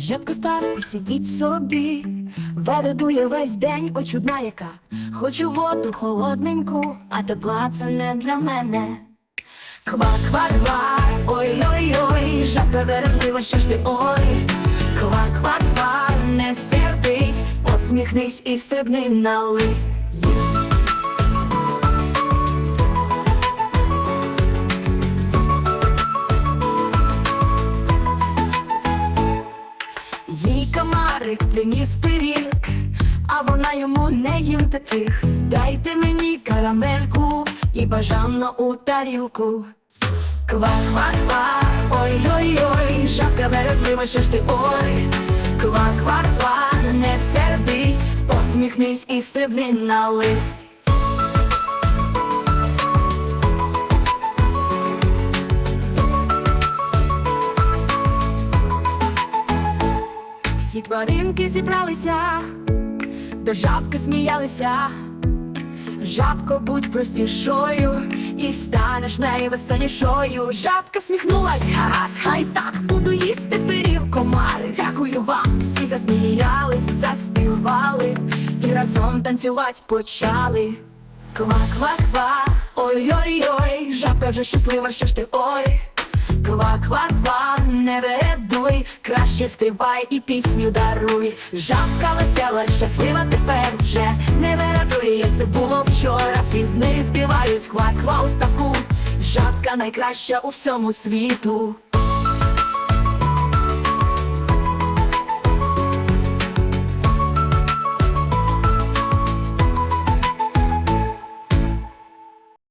Жабка старти, сидіть собі, вередує весь день, ой чудна яка. Хочу воду холодненьку, а тепла це не для мене. Ква, ква, ква, ой, ой, ой, жабка вередлива, що ж ти ой. Ква, ква, ква, не сердись, посміхнись і стрибни на лист. Комарик приніс пиріг, а вона йому не їм таких. Дайте мені карамельку і бажано у тарілку. Ква, ква, ква, ой, ой, ой, жабка вередлива, що ж ти ой. Ква, ква, ква, не сердись, посміхнись і стрибни на лист. Всі тваринки зібралися, до жабки сміялися. Жабко, будь простішою, і станеш найвеселішою. Жабка всміхнулась, гаразд, хай так буду їсти пирів комари. Дякую вам, всі засміялись, заспівали і разом танцювати почали. Ква-ква-ква, ой-ой-ой, жабка вже щаслива, що ж ти ой. Ква-ква-ква, не ведуй, краще стрибай і пісню даруй. Жабка весела, щаслива тепер вже не вирадує, це було вчора. Всі з нею співають ква-ква у ставку. Жабка найкраща у всьому світу.